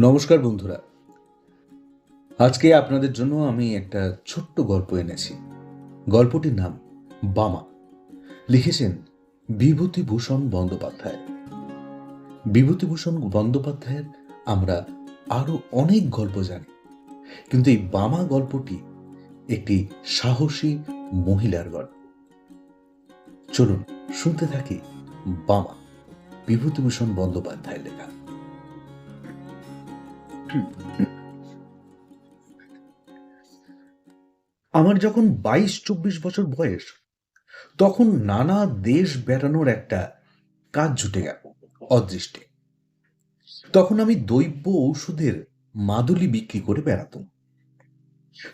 নমস্কার বন্ধুরা। আজকে আপনাদের জন্য আমি একটা ছোট্ট গল্প এনেছি। গল্পটির নাম বামা। লিখেছেন বিভূতিভূষণ বন্দ্যোপাধ্যায়। বিভূতিভূষণ বন্দ্যোপাধ্যায়ের আমরা আরও অনেক গল্প জানি। কিন্তু এই বামা গল্পটি একটি সাহসী মহিলার গল্প। চলুন শুনতে থাকি বামা বিভূতিভূষণ বন্দ্যোপাধ্যায়ের লেখা। আমার যখন বাইশ, চব্বিশ বছর বয়স, তখন নানা দেশ বেড়ানোর একটা কাজ জুটে গেল, অদৃষ্টে। তখন আমি দৈব্য ঔষধের মাদুলি বিক্রি করে বেড়াতাম।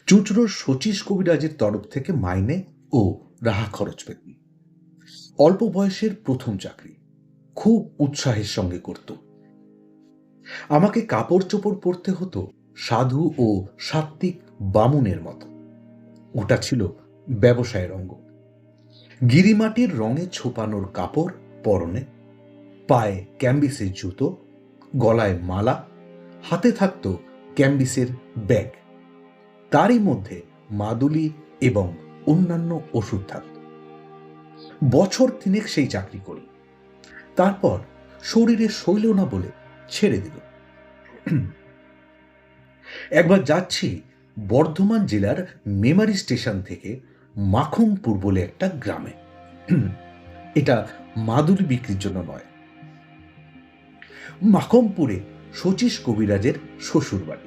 চুচড়োর শচীশ কবিরাজের তরফ থেকে মাইনে ও রাহা খরচ পেতাম। অল্প বয়সের প্রথম চাকরি, খুব উৎসাহের সঙ্গে করত আমাকে কাপড় চোপড় পরতে হতো সাধু ও সাত্ত্বিক বামুনের মতো। ওটা ছিল ব্যবসায়ের অঙ্গ। গিরিমাটির রঙে ছোপানোর কাপড় পরনে, পায়ে ক্যাম্বিসের জুতো, গলায় মালা, হাতে থাকত ক্যাম্বিসের ব্যাগ। তারই মধ্যে মাদুলি এবং অন্যান্য ওষুধ থাকত। বছর তিনেক সেই চাকরি করি। তারপর শরীরে শৈল না বলে ছেড়ে দিল। একবার যাচ্ছি বর্ধমান জেলার মেমারি স্টেশন থেকে মাখমপুর বলে একটা গ্রামে। এটা মাদুরি বিক্রির জন্য নয়। মাখমপুরে শচীশ কবিরাজের শ্বশুর বাড়ি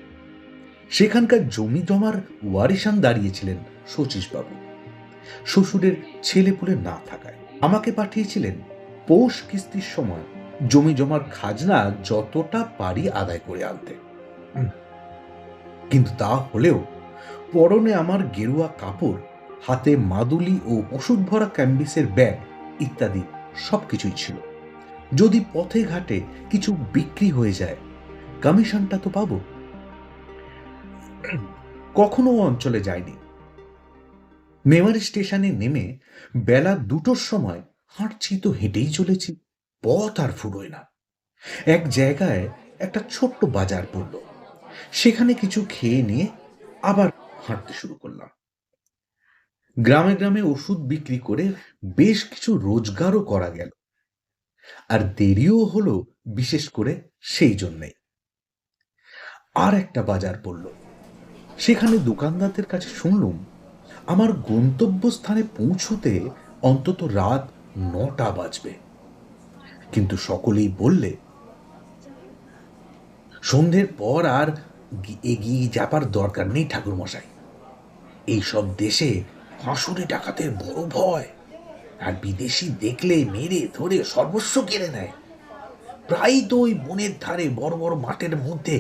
সেখানকার জমি জমার ওয়ারিসান দাঁড়িয়েছিলেন শচীশবাবু। শ্বশুরের ছেলেপুলে না থাকায় আমাকে পাঠিয়েছিলেন পৌষ কিস্তির সময় জমি জমার খাজনা যতটা পারি আদায় করে আনতে। কিন্তু তা হলেও পরনে আমার গেরুয়া কাপড় হাতে মাদুলি ও ওষুধ ভরা ক্যাম্বিসের ব্যাগ ইত্যাদি সবকিছুই ছিল। যদি পথে ঘাটে কিছু বিক্রি হয়ে যায় কমিশনটা তো পাবো। কখনো অঞ্চলে যায়নি। মেমারি স্টেশনে নেমে বেলা দুটোর সময় হাঁটছি তো হেঁটেই চলেছি। পথ আর ফুরোয় না। এক জায়গায় একটা ছোট্ট বাজার পড়ল। সেখানে কিছু খেয়ে নিয়ে আবার হাঁটতে শুরু করলাম। গ্রামে গ্রামে ওষুধ বিক্রি করে বেশ কিছু রোজগারও করা গেল। আর দেরিও হলো, বিশেষ করে সেই জন্যেই। আর একটা বাজার পড়ল। সেখানে দোকানদারদের কাছে শুনলুম, আমার গন্তব্যস্থানে পৌঁছতে অন্তত রাত নটা বাজবে। কিন্তু সকলেই বললে, সন্ধ্যের পর আর এগিয়ে যাবার দরকার নেই ঠাকুর মশাই এইসব দেশে ফাঁসুরি ডাকাতের বড় ভয়। আর বিদেশি দেখলে মেরে ধরে সর্বস্ব কেড়ে নেয়। প্রায় তো ওই বনের ধারে বড় বড় মাঠের মধ্যে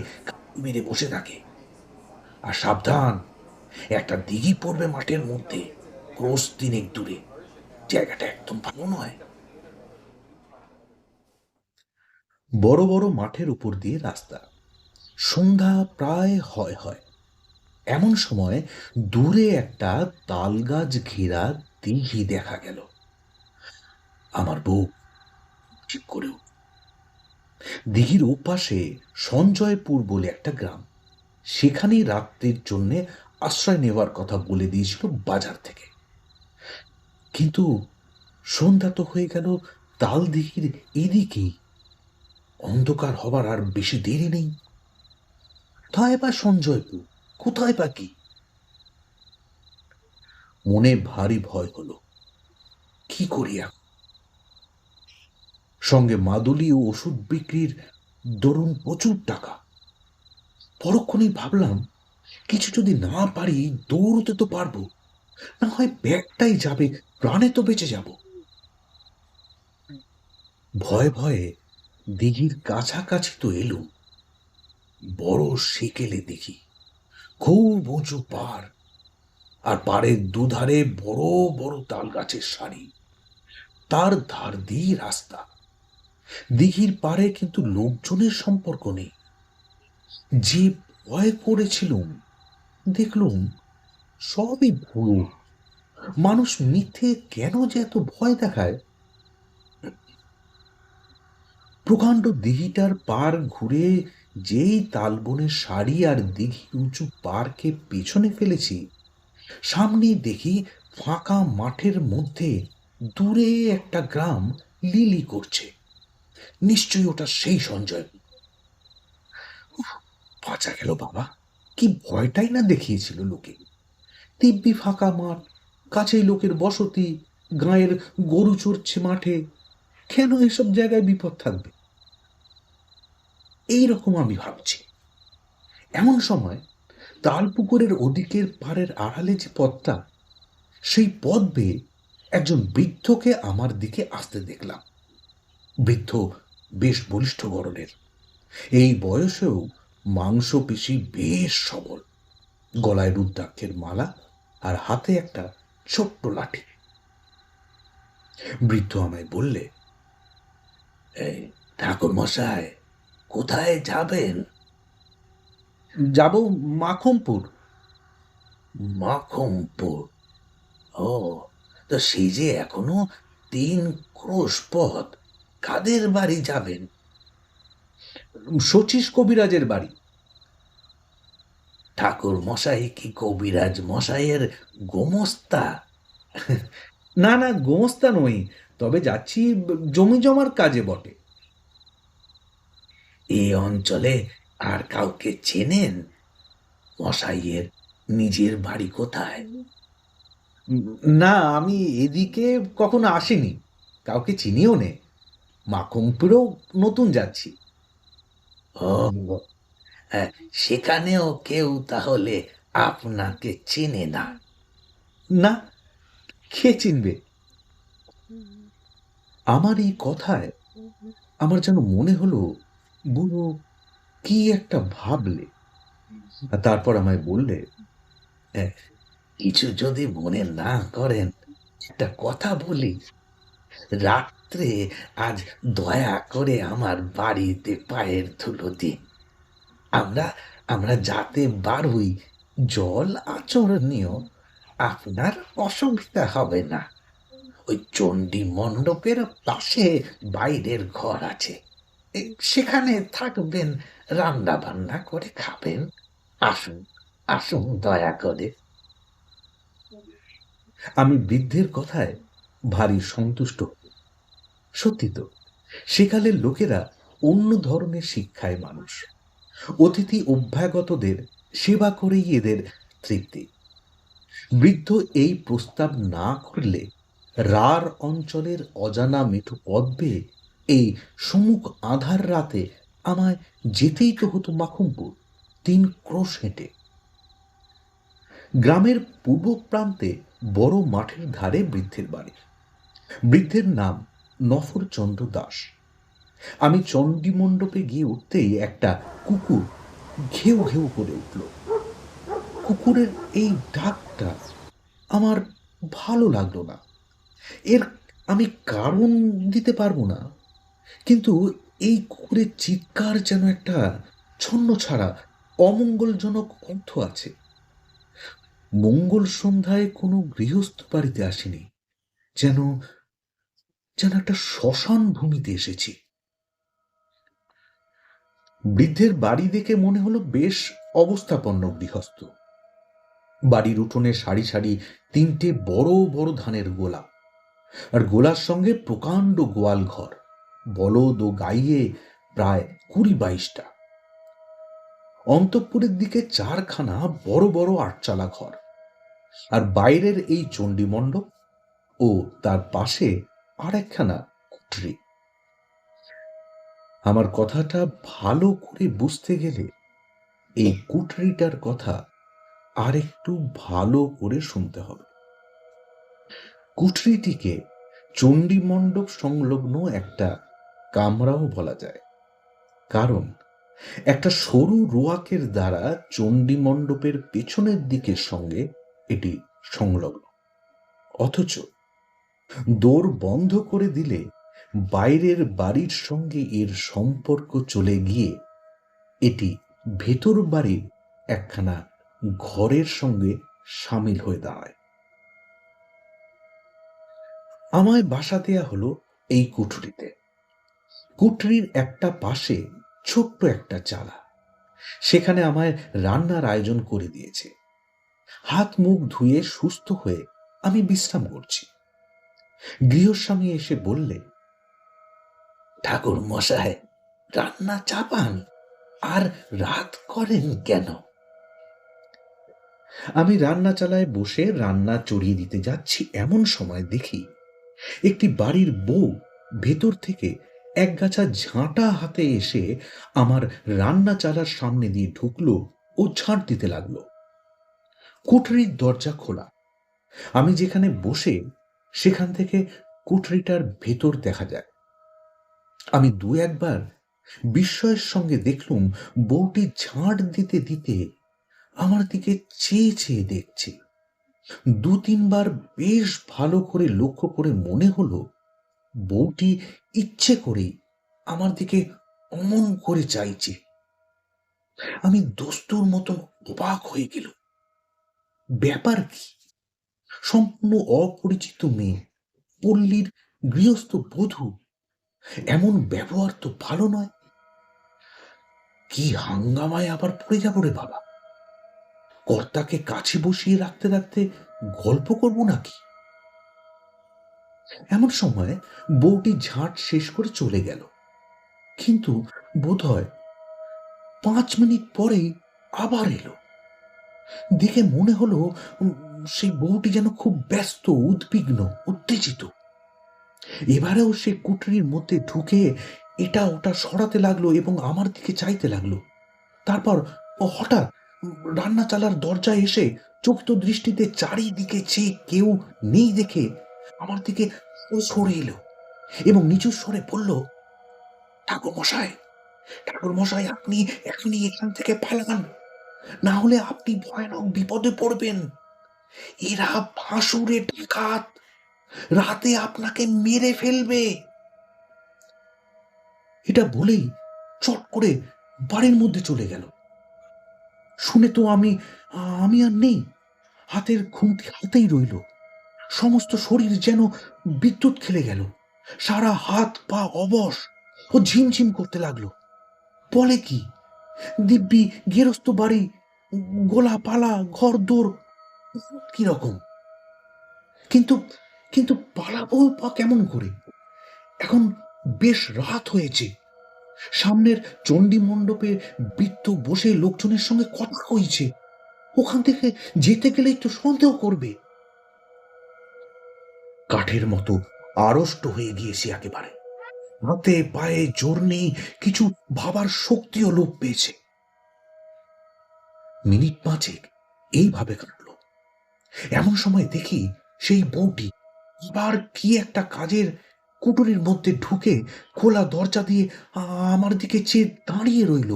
মেরে বসে থাকে। আর সাবধান, একটা দিঘি পড়বে মাঠের মধ্যে, ক্রোশ তিনেক দূরে। জায়গাটা একদম ভালো নয়। বড় বড় মাঠের উপর দিয়ে রাস্তা। সন্ধ্যা প্রায় হয় হয়। এমন সময় দূরে একটা তালগাছ ঘেরা দিঘি দেখা গেল। আমার বউ ঠিক করে দিঘির ওপাশে সঞ্জয়পুর বলে একটা গ্রাম। সেখানেই রাত্রির জন্যে আশ্রয় নেওয়ার কথা বলে দিয়েছিল বাজার থেকে। কিন্তু সন্ধ্যা তো হয়ে গেল তাল দিঘির এদিকেই। অন্ধকার হবার আর বেশি দেরি নেই। কোথায় বা সঞ্জয়পুর কোথায় বা কি? মনে ভারী ভয় হলো। কি করি এখন? সঙ্গে মাদুলি ও ওষুধ বিক্রির দরুন প্রচুর টাকা। পরক্ষণেই ভাবলাম, কিছু যদি না পারি দৌড়তে তো পারব। না হয় ব্যাগটাই যাবে, প্রাণে তো বেঁচে যাব। ভয়ে ভয়ে দিঘির কাছাকাছি তো এলো বড় সেকেলে দেখি, খুব উঁচু পার আর পাড়ের দুধারে বড় বড় তাল গাছের সারি। তার ধার দিয়ে রাস্তা। দিঘির পাড়ে কিন্তু লোকজনের সম্পর্ক নেই। যে ভয় করেছিলুম, দেখলুম সবই ভুয়ো মানুষ মিথ্যে কেন যে এত ভয় দেখায়? প্রকাণ্ড দিঘিটার পার ঘুরে যেই তালবনের শাড়ি আর দিঘি উঁচু পার্কে পেছনে ফেলেছি, সামনেই দেখি ফাঁকা মাঠের মধ্যে দূরে একটা গ্রাম লিলি করছে। নিশ্চয়ই ওটা সেই সঞ্জয়। বাঁচা গেল বাবা, কি ভয়টাই না দেখিয়েছিল লোকে। দিব্যি ফাঁকা মাঠ, কাছেই লোকের বসতি, গাঁয়ের গরু চড়ছে মাঠে কেন এসব জায়গায় বিপদ থাকবে? এই রকম আমি ভাবছি। এমন সময় তালপুকুরের ওদিকের পাড়ের আড়ালে যে পথটা, সেই পথ বেয়ে একজন বৃদ্ধকে আমার দিকে আসতে দেখলাম। বৃদ্ধ বেশ বলিষ্ঠ গড়নের এই বয়সেও মাংসপেশি বেশ সবল। গলায় রুদ্রাক্ষের মালা আর হাতে একটা ছোট্ট লাঠি। বৃদ্ধ আমায় বললে এই ঠাকুর মশাই কোথায় যাবেন? যাব মাখমপুর মাখমপুর ও তো সেই যে এখনও তিন ক্রোশ পথ কাদের বাড়ি যাবেন? শচীশ কবিরাজের বাড়ি। ঠাকুর মশাই কি কবিরাজ মশাইয়ের গোমস্তা? না না গোমস্তা নই। তবে যাচ্ছি জমি জমার কাজে বটে। এই অঞ্চলে আর কাউকে চেনেন? মশাইয়ের নিজের বাড়ি কোথায়? না, আমি এদিকে কখনো আসিনি। কাউকে চিনিও নে। মাখমপুরেও নতুন যাচ্ছি। সেখানেও কেউ তাহলে আপনাকে চেনে না? না, কে চিনবে? আমার এই কথায় আমার যেন মনে হলো, বুড়ো কি একটা ভাবলে। তারপর আমায় বললে কিছু যদি মনে না করেন, একটা কথা বলি। রাত্রে আজ দয়া করে আমার বাড়িতে পায়ের ধুলো দিন। আমরা আমরা যাতে বারুই জল আচরণীয় আপনার অসুবিধা হবে না। ওই চণ্ডী মণ্ডপের পাশে বাইরের ঘর আছে। সেখানে থাকবেন, রান্না বান্না করে খাবেন। আসুন আসুন, দয়া করে। আমি বৃদ্ধের কথায় ভারী সন্তুষ্ট। সত্যি তো, সেকালের লোকেরা অন্য ধরনের শিক্ষায় মানুষ। অতিথি অভ্যাগতদের সেবা করেই এদের তৃপ্তি। বৃদ্ধ এই প্রস্তাব না করলে রার অঞ্চলের অজানা মেঠো বেয়ে এই সমুখ আধার রাতে আমায় যেতেই তো হতো মাখুমপুর, তিন ক্রোশ হেঁটে। গ্রামের পূর্ব প্রান্তে বড় মাঠের ধারে বৃদ্ধের বাড়ি। বৃদ্ধের নাম নফরচন্দ্র দাস। আমি চণ্ডী মণ্ডপে গিয়ে উঠতেই একটা কুকুর ঘেউ ঘেউ করে উঠল। কুকুরের এই ডাকটা আমার ভালো লাগল না। এর আমি কারণ দিতে পারব না। কিন্তু এই কুকুরের চিৎকার যেন একটা ছন্ন ছাড়া, অমঙ্গলজনক অর্থ আছে। মঙ্গল সন্ধ্যায় কোনো গৃহস্থ বাড়িতে আসেনি, যেন যেন একটা শ্মশান ভূমিতে এসেছি। বৃদ্ধের বাড়ি দেখে মনে হলো বেশ অবস্থাপন্ন গৃহস্থ। বাড়ির উঠোনে সারি সারি তিনটে বড় বড় ধানের গোলা আর গোলার সঙ্গে প্রকাণ্ড গোয়াল ঘর, বলদ ও গাইয়ে প্রায় কুড়ি বাইশটা। অন্তঃপুরের দিকে চারখানা বড় বড় আটচালা ঘর আর বাইরের এই চণ্ডী মণ্ডপ ও তার পাশে আর একখানা কুঠরি। আমার কথাটা ভালো করে বুঝতে গেলে এই কুঠরিটার কথা আর একটু ভালো করে শুনতে হবে। কুঠরিটিকে চণ্ডী মণ্ডপ সংলগ্ন একটা কামরাও বলা যায়। কারণ, একটা সরু রোয়াকের দ্বারা চণ্ডী মণ্ডপের পেছনের দিকের সঙ্গে এটি সংলগ্ন। অথচ দোর বন্ধ করে দিলে বাইরের বাড়ির সঙ্গে এর সম্পর্ক চলে গিয়ে এটি ভেতর বাড়ির একখানা ঘরের সঙ্গে সামিল হয়ে দাঁড়ায়। আমায় বাসা দেয়া হলো এই কুঠরিতে। কুঠরির একটা পাশে ছোট্ট একটা চালা। সেখানে আমায় রান্নার আয়োজন করে দিয়েছে। হাত মুখ ধুয়ে সুস্থ হয়ে আমি বিশ্রাম করছি। গৃহস্বামী এসে বললে ঠাকুর মশাই রান্না চাপান, আর রাত করেন কেন? আমি রান্না চালায় বসে রান্না চড়িয়ে দিতে যাচ্ছি এমন সময় দেখি একটি বাড়ির বউ ভেতর থেকে এক গাছা ঝাঁটা হাতে এসে আমার রান্না চালার সামনে দিয়ে ঢুকলো ও ঝাঁট দিতে লাগল। কুঠরির দরজা খোলা। আমি যেখানে বসে সেখান থেকে কুঠরিটার ভেতর দেখা যায়। আমি দু একবার বিস্ময়ের সঙ্গে দেখলুম বউটি ঝাঁট দিতে দিতে আমার দিকে চেয়ে চেয়ে দেখছে। দু তিনবার বেশ ভালো করে লক্ষ্য করে মনে হলো, বউটি ইচ্ছে করেই আমার দিকে অমন করে চাইছে। আমি দস্তুর মতন অবাক হয়ে গেল। ব্যাপার কি? সম্পূর্ণ অপরিচিত মেয়ে, পল্লীর গৃহস্থ বধূ, এমন ব্যবহার তো ভালো নয়। কি হাঙ্গামায় আবার পড়ে যাব রে বাবা? কর্তাকে কাছে বসিয়ে রাখতে রাখতে গল্প করব নাকি? এমন সময় বউটি ঝাঁট শেষ করে চলে গেল। কিন্তু বোধহয় পাঁচ মিনিট পরেই আবার এলো। দেখে মনে হলো সেই বউটি যেন খুব ব্যস্ত, উদ্বিগ্ন, উত্তেজিত। এবারেও সে কুটরির মধ্যে ঢুকে এটা ওটা সরাতে লাগল এবং আমার দিকে চাইতে লাগল। তারপর হঠাৎ রান্না চালার দরজায় এসে চোখত দৃষ্টিতে চারিদিকে চেয়ে কেউ নেই দেখে আমার দিকে সরে এলো এবং নিচু স্বরে বলল, ঠাকুর মশাই ঠাকুর মশাই, আপনি এখনই এখান থেকে পালান। না হলে আপনি ভয়ানক বিপদে পড়বেন। এরা ভাসুরে ডাকাত। রাতে আপনাকে মেরে ফেলবে। এটা বলেই চট করে বাড়ির মধ্যে চলে গেল। শুনে তো আমি আমি আর নেই। হাতের খুঁটি হাতেই রইল। সমস্ত শরীর যেন বিদ্যুৎ খেলে গেল। সারা হাত পা অবশ ও ঝিমঝিম করতে লাগল। বলে কি, দিব্যি গেরস্ত বাড়ি গোলা পালা ঘর দোর কীরকম কিন্তু কিন্তু পালাবো বা কেমন করে? এখন বেশ রাত হয়েছে। সামনের চণ্ডী মণ্ডপে বৃত্ত বসে লোকজনের সঙ্গে কথা হয়েছে ওখান থেকে যেতে গেলেই তো সন্দেহ করবে। কাঠের মতো আড়ষ্ট হয়ে গিয়েছি একেবারে। হাতে পায়ে জোর নেই, কিছু ভাবার শক্তিও লোপ পেয়েছে। মিনিট পাঁচেক এইভাবে কাটলো। এমন সময় দেখি সেই বউটি এবার কি একটা কাজের কুটুরির মধ্যে ঢুকে খোলা দরজা দিয়ে আমার দিকে চেয়ে দাঁড়িয়ে রইল।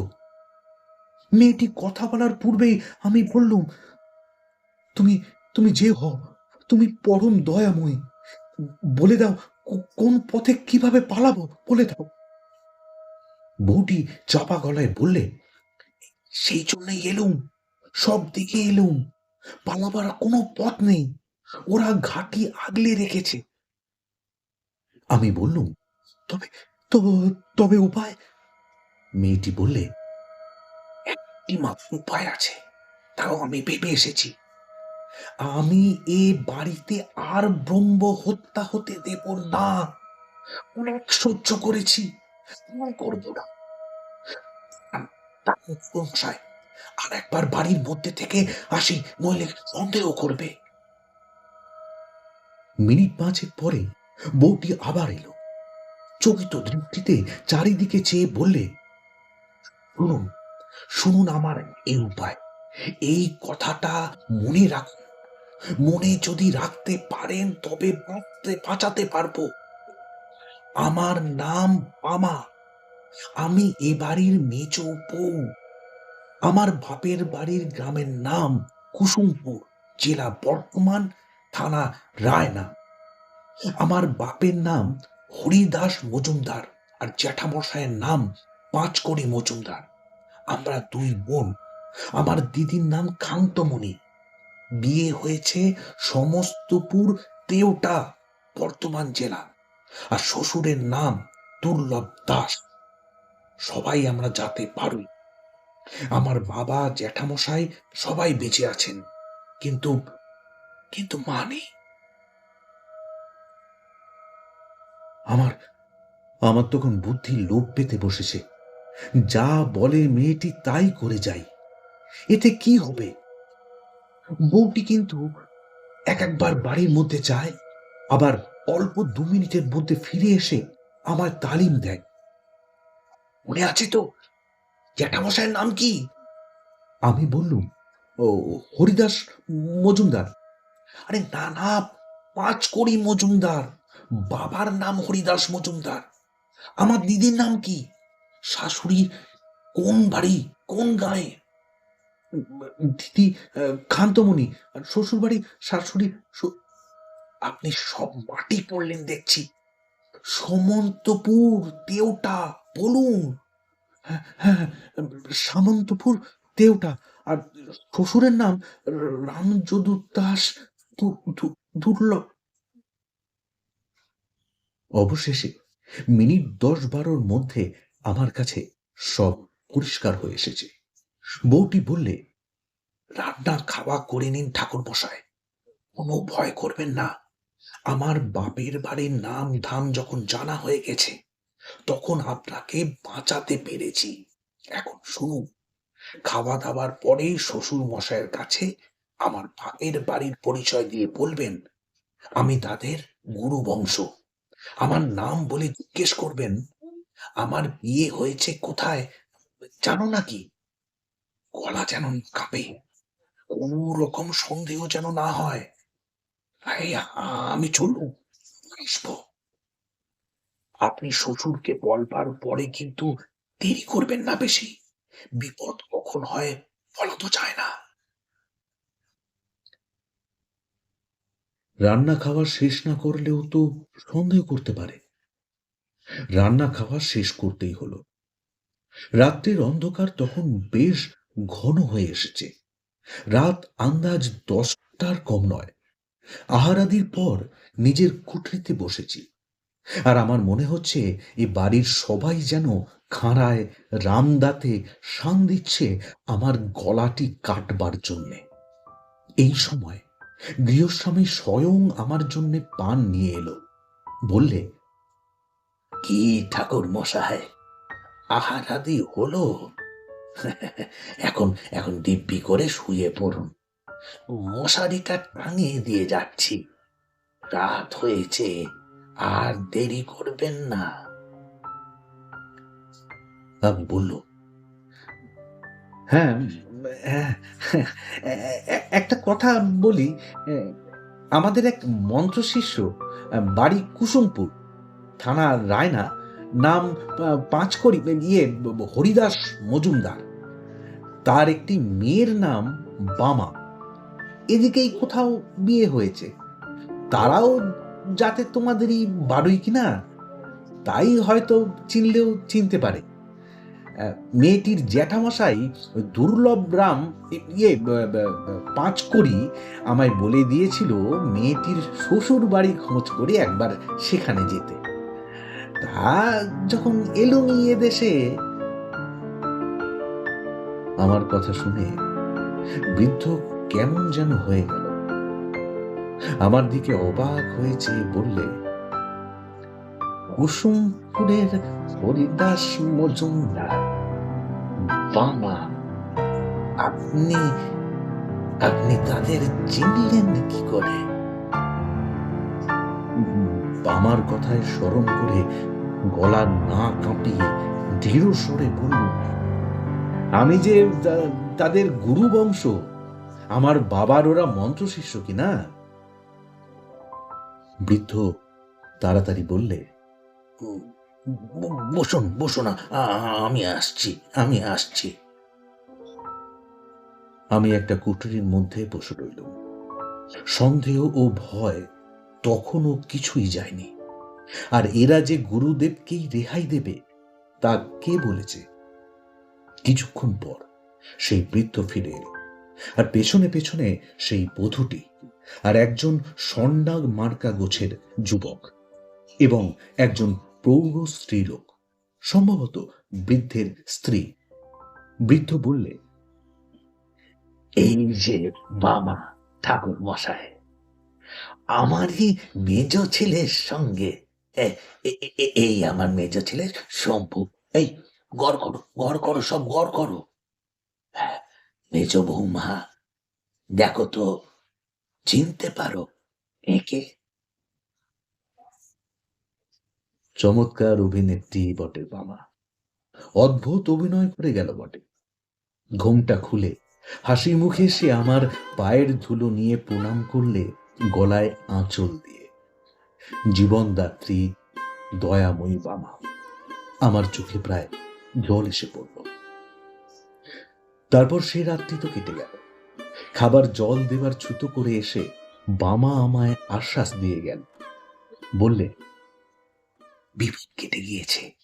মেয়েটি কথা বলার পূর্বেই আমি বললুম, তুমি তুমি যে হও, তুমি পরম দয়াময়ী। বলে দাও, কোন পথে কীভাবে পালাবো বলে দাও। বউটি চাপা গলায় বললে, সেই জন্যই এলুম, সব দিকে এলুম। পালাবার কোনো পথ নেই। ওরা ঘাটি আগলে রেখেছে। আমি বললুম, তবে, তো, তবে উপায়? মেয়েটি বললে, একটি মাত্র উপায় আছে, তাও আমি ভেবে এসেছি। আমি এ বাড়িতে আর ব্রহ্ম হত্যা হতে দেব না। অনেক সহ্য করেছি করব না। আর একবার বাড়ির মধ্যে থেকে আসি, নইলে সন্দেহ করবে। মিনিট পাঁচের পরে বউটি আবার এলো। চকিত দৃষ্টিতে চারিদিকে চেয়ে বললে, শুনুন শুনুন আমার এই উপায়। এই কথাটা মনে রাখুন। মনে যদি রাখতে পারেন, তবে বাঁচতে, বাঁচাতে পারব। আমার নাম পামা আমি এ বাড়ির মেজ বউ। আমার বাপের বাড়ির গ্রামের নাম কুসুমপুর, জেলা বর্ধমান, থানা রায়না। আমার বাপের নাম হরিদাস মজুমদার আর জ্যাঠামশায়ের নাম পাঁচকড়ি মজুমদার। আমরা দুই বোন। আমার দিদির নাম কান্তমণি। বিয়ে হয়েছে সমস্তপুর তেওটা বর্তমান জেলা। আর শ্বশুরের নাম দুর্লভ দাস। সবাই আমরা যাতে পারি আমার বাবা, জ্যাঠামশাই সবাই বেঁচে আছেন। কিন্তু কিন্তু মা নেই আমার আমার তখন বুদ্ধি লোভ পেতে বসেছে। যা বলে মেয়েটি তাই করে যাই এতে কি হবে? বউটি কিন্তু এক একবার বাড়ির মধ্যে যায়, আবার অল্প দু মিনিটের মধ্যে ফিরে এসে আমার তালিম দেয়। মনে আছে তো, জ্যাঠামশাইয়ের নাম কি? আমি বললুম, ও, হরিদাস মজুমদার। আরে না না, পাঁচ কড়ি মজুমদার। বাবার নাম হরিদাস মজুমদার। আমার দিদির নাম কি? শাশুড়ির কোন বাড়ি কোন গায়ে? দিদি খান্তমণি আর শ্বশুর বাড়ি শাশুড়ি আপনি সব মাটি পড়লেন দেখছি। সমন্তপুর দেওটা বলুন। হ্যাঁ, হ্যাঁ, সামন্তপুর দেওটা আর শ্বশুরের নাম রামযদু দাস দুর্লভ। অবশেষে মিনিট দশ বারোর মধ্যে আমার কাছে সব পরিষ্কার হয়ে এসেছে। বউটি বললে রান্না খাওয়া করে নিন ঠাকুর মশাই কোনো ভয় করবেন না। আমার বাপের বাড়ির নাম ধাম যখন জানা হয়ে গেছে, তখন আপনাকে বাঁচাতে পেরেছি। এখন শুনুন খাওয়া দাওয়ার পরেই শ্বশুর মশাইয়ের কাছে আমার বাপের বাড়ির পরিচয় দিয়ে বলবেন, আমি তাদের গুরু বংশ আমার নাম বলে জিজ্ঞেস করবেন? আমার বিয়ে হয়েছে কোথায়? জানো নাকি? গলা যেন কাঁপে। কোন রকম সন্দেহ যেন না হয়। আমি চলুন আসব। আপনি শ্বশুরকে বলবার পরে কিন্তু দেরি করবেন না বেশি। বিপদ কখন হয় বলা তো যায় না। রান্না খাওয়া শেষ না করলেও তো সন্দেহ করতে পারে। রান্না খাওয়া শেষ করতেই হলো। রাত্রির অন্ধকার তখন বেশ ঘন হয়ে এসেছে। রাত আন্দাজ দশটার কম নয়। আহারাদির পর নিজের কুঠরিতে বসেছি। আর আমার মনে হচ্ছে এ বাড়ির সবাই যেন খাঁড়ায় রামদাতে শান দিচ্ছে আমার গলাটি কাটবার জন্যে। এই সময় গৃহস্বামী স্বয়ং আমার জন্য পান নিয়ে এলো। বললে, কি ঠাকুর মশাই আহারাদি হলো? এখন এখন দিব্যি করে শুয়ে পড়ুন। মশারিটা টাঙিয়ে দিয়ে যাচ্ছি। রাত হয়েছে, আর দেরি করবেন না। আমি বলল হ্যাঁ একটা কথা বলি আমাদের এক মন্ত্র শিষ্য বাড়ি কুসুমপুর, থানা রায়না, নাম পাঁচকড়ি ইয়ে হরিদাস মজুমদার। তার একটি মেয়ের নাম বামা। এদিকেই কোথাও বিয়ে হয়েছে। তারাও যাতে তোমাদেরই বাড়ুই কিনা, তাই হয়তো চিনলেও চিনতে পারে। মেয়েটির জ্যাঠামশাই দুর্লভ রাম ইয়ে পাঁচ করি আমায় বলে দিয়েছিল মেয়েটির শ্বশুর বাড়ি খোঁজ করে একবার সেখানে যেতে। তা যখন এলো নিয়ে দেশে আমার কথা শুনে বৃদ্ধ কেমন যেন হয়ে গেল। আমার দিকে অবাক হয়েছে, বললে, কুসুমপুরের হরিদাস মজুমদার বামা আপনি আপনি তাদের চিনলেন কি করে? বামার কথায় স্মরণ করে গলা না কাঁপিয়ে দৃঢ় স্বরে বলল, আমি যে তাদের গুরু বংশ, আমার বাবার ওরা মন্ত্র শিষ্য কিনা বৃদ্ধ তাড়াতাড়ি বললে বসুন বসুন আমি আসছি আমি আসছি। আমি একটা কুঠুরির মধ্যে বসে রইলাম। সন্দেহ ও ভয় তখনও কিছুই যায়নি। আর এরা যে গুরুদেবকেই রেহাই দেবে, তা কে বলেছে? কিছুক্ষণ পর সেই বৃদ্ধ ফিরে এলো। আর পেছনে পেছনে সেই বধূটি আর একজন সন্ডাগ মার্কা গোছের যুবক এবং একজন প্রৌঢ় স্ত্রীলোক, সম্ভবত বৃদ্ধের স্ত্রী। বৃদ্ধ বললে, এই যে মামা ঠাকুর মশাই, আমারই মেজ ছেলের সঙ্গে এই আমার মেজ ছেলের শম্ভু এই গড় করো গড় করো, সব গড় করো। মেজ বৌমা, দেখো তো, চিনতে পারো, একে চমৎকার অভিনেত্রী বটে বাবা। অদ্ভুত অভিনয় করে গেল বটে। ঘোমটা খুলে, হাসি মুখে সে আমার পায়ের ধুলো নিয়ে প্রণাম করলে গলায় আঁচল দিয়ে, জীবনদাত্রী দয়াময়ী বামা আমার চোখে প্রায় জল এসে পড়ল। তারপর সে রাত্রি তো কেটে গেল। খাবার জল দেবার ছুতো করে এসে বামা আমায় আশ্বাস দিয়ে গেল। বললে বিপদ কেটে গিয়েছে।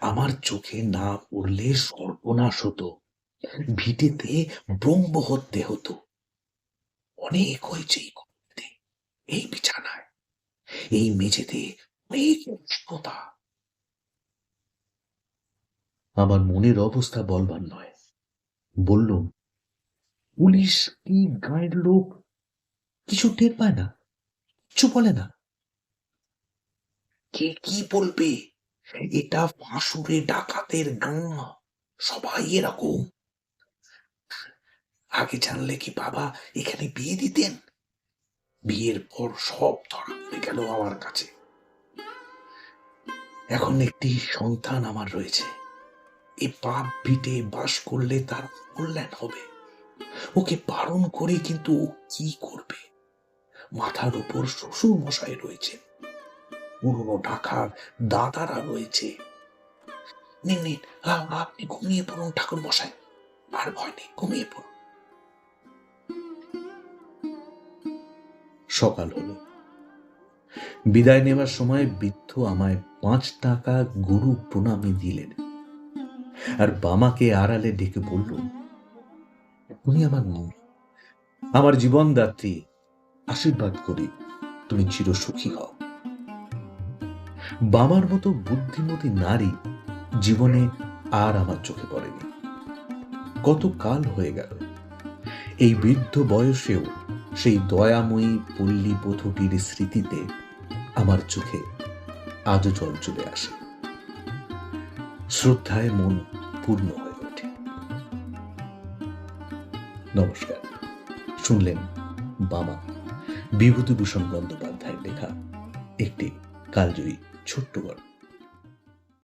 আমার চোখে না পড়লে সর্বনাশ হতো। ভিটেতে ব্রহ্ম হত্যে হতো। অনেক হয়েছে এই বিছানায়, এই মেঝেতে অনেক উষ্ণতা। আমার মনের অবস্থা বলবার নয়। বললুম, পুলিশ কি গাঁয়ের লোক? কিছু টের পায় না, কিছু বলে না? কে কি বলবে? এটা ফাঁসুরে ডাকাতের গাঁ সবাই এরকম। আগে জানলে কি বাবা এখানে বিয়ে দিতেন? বিয়ের পর সব ধরা পড়ে গেল আমার কাছে। এখন একটি সন্তান আমার রয়েছে। এ পাপ ভিটে বাস করলে তার কল্যাণ হবে। ওকে বারণ করে কিন্তু কি করবে? মাথার উপর শ্বশুর মশাই রয়েছে পুরনো ঢাকার দাদারা রয়েছে। নিন নিন আপনি ঘুমিয়ে পড়ুন, ঠাকুর মশাই। আর ভয় নেই, ঘুমিয়ে পড়ুন। সকাল হলো। বিদায় নেবার সময় বৃদ্ধ আমায় পাঁচ টাকা গুরু প্রণামী দিলেন। আর বামাকে আড়ালে ডেকে বলল, উনি আমার মা। আমার জীবনদাত্রী। আশীর্বাদ করি, তুমি চির সুখী হও। বামার মতো বুদ্ধিমতী নারী জীবনে আর আমার চোখে পড়েনি। কত কাল হয়ে গেল। এই বৃদ্ধ বয়সেও সেই দয়াময়ী পল্লী বধূটির স্মৃতিতে আমার চোখে আজও জল চলে আসে। শ্রদ্ধায় মন পূর্ণ হয়ে ওঠে। নমস্কার। শুনলেন বাবা বিভূতিভূষণ বন্দ্যোপাধ্যায়ের লেখা একটি কালজয়ী ছোট্ট গল্প।